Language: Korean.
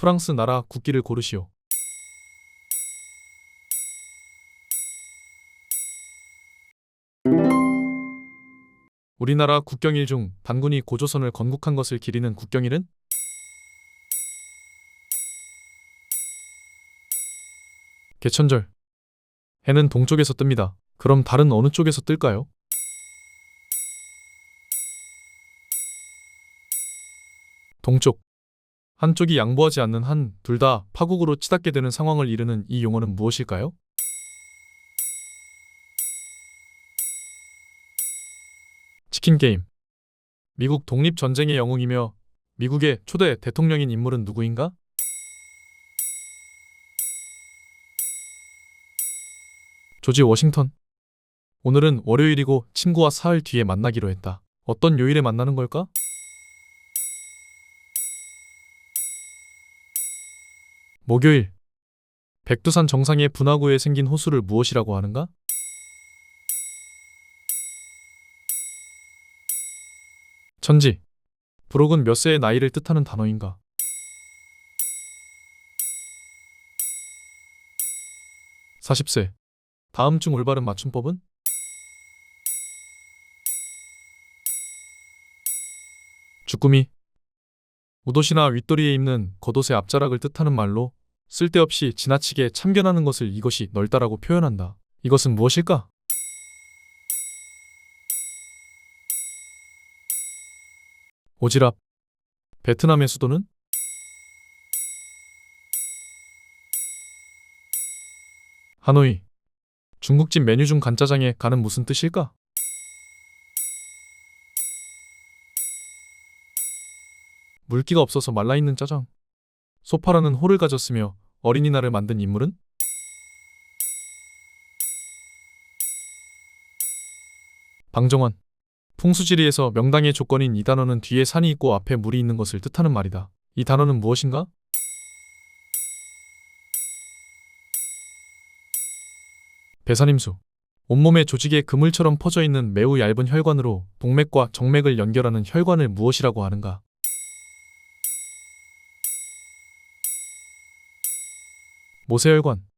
프랑스 나라 국기를 고르시오. 우리나라 국경일 중 단군이 고조선을 건국한 것을 기리는 국경일은? 개천절. 해는 동쪽에서 뜹니다. 그럼 달은 어느 쪽에서 뜰까요? 동쪽. 한쪽이 양보하지 않는 한, 둘 다 파국으로 치닫게 되는 상황을 이르는 이 용어는 무엇일까요? 치킨 게임. 미국 독립전쟁의 영웅이며 미국의 초대 대통령인 인물은 누구인가? 조지 워싱턴. 오늘은 월요일이고 친구와 사흘 뒤에 만나기로 했다. 어떤 요일에 만나는 걸까? 목요일. 백두산 정상의 분화구에 생긴 호수를 무엇이라고 하는가? 천지. 부록은 몇 세의 나이를 뜻하는 단어인가? 사십 세. 다음 중 올바른 맞춤법은? 주꾸미. 웃옷이나 윗도리에 입는 겉옷의 앞자락을 뜻하는 말로 쓸데없이 지나치게 참견하는 것을 이것이 넓다라고 표현한다. 이것은 무엇일까? 오지랖. 베트남의 수도는? 하노이. 중국집 메뉴 중 간짜장의 간은 무슨 뜻일까? 물기가 없어서 말라있는 짜장. 소파라는 홀을 가졌으며 어린이날을 만든 인물은? 방정환. 풍수지리에서 명당의 조건인 이 단어는 뒤에 산이 있고 앞에 물이 있는 것을 뜻하는 말이다. 이 단어는 무엇인가? 배산임수. 온몸의 조직에 그물처럼 퍼져 있는 매우 얇은 혈관으로 동맥과 정맥을 연결하는 혈관을 무엇이라고 하는가? 모세혈관.